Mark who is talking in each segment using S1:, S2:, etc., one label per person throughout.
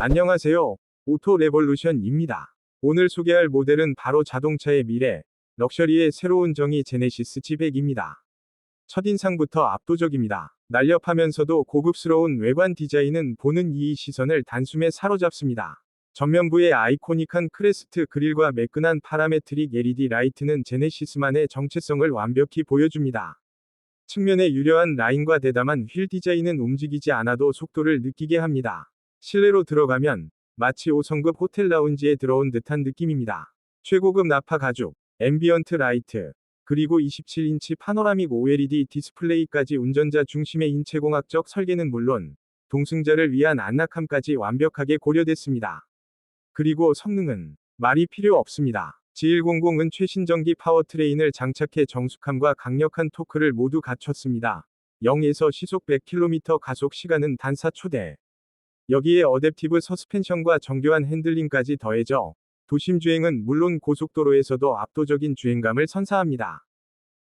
S1: 안녕하세요. 오토 레볼루션입니다. 오늘 소개할 모델은 바로 자동차의 미래, 럭셔리의 새로운 정의 제네시스 G100입니다. 첫인상부터 압도적입니다. 날렵하면서도 고급스러운 외관 디자인은 보는 이의 시선을 단숨에 사로잡습니다. 전면부의 아이코닉한 크레스트 그릴과 매끈한 파라메트릭 LED 라이트는 제네시스만의 정체성을 완벽히 보여줍니다. 측면의 유려한 라인과 대담한 휠 디자인은 움직이지 않아도 속도를 느끼게 합니다. 실내로 들어가면 마치 5성급 호텔 라운지에 들어온 듯한 느낌입니다. 최고급 나파 가죽, 앰비언트 라이트, 그리고 27인치 파노라믹 OLED 디스플레이까지 운전자 중심의 인체공학적 설계는 물론 동승자를 위한 안락함까지 완벽하게 고려됐습니다. 그리고 성능은 말이 필요 없습니다. G100은 최신 전기 파워트레인을 장착해 정숙함과 강력한 토크를 모두 갖췄습니다. 0에서 시속 100km 가속 시간은 단 4초대. 여기에 어댑티브 서스펜션과 정교한 핸들링까지 더해져 도심 주행은 물론 고속도로에서도 압도적인 주행감을 선사합니다.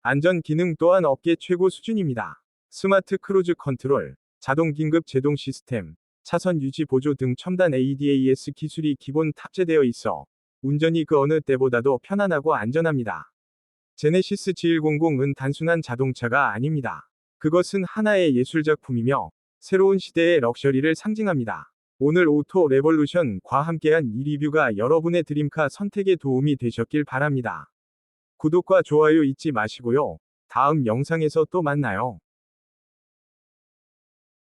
S1: 안전 기능 또한 업계 최고 수준입니다. 스마트 크루즈 컨트롤, 자동 긴급 제동 시스템, 차선 유지 보조 등 첨단 ADAS 기술이 기본 탑재되어 있어 운전이 그 어느 때보다도 편안하고 안전합니다. 제네시스 G100은 단순한 자동차가 아닙니다. 그것은 하나의 예술작품이며 새로운 시대의 럭셔리를 상징합니다. 오늘 오토 레볼루션과 함께한 이 리뷰가 여러분의 드림카 선택에 도움이 되셨길 바랍니다. 구독과 좋아요 잊지 마시고요. 다음 영상에서 또 만나요.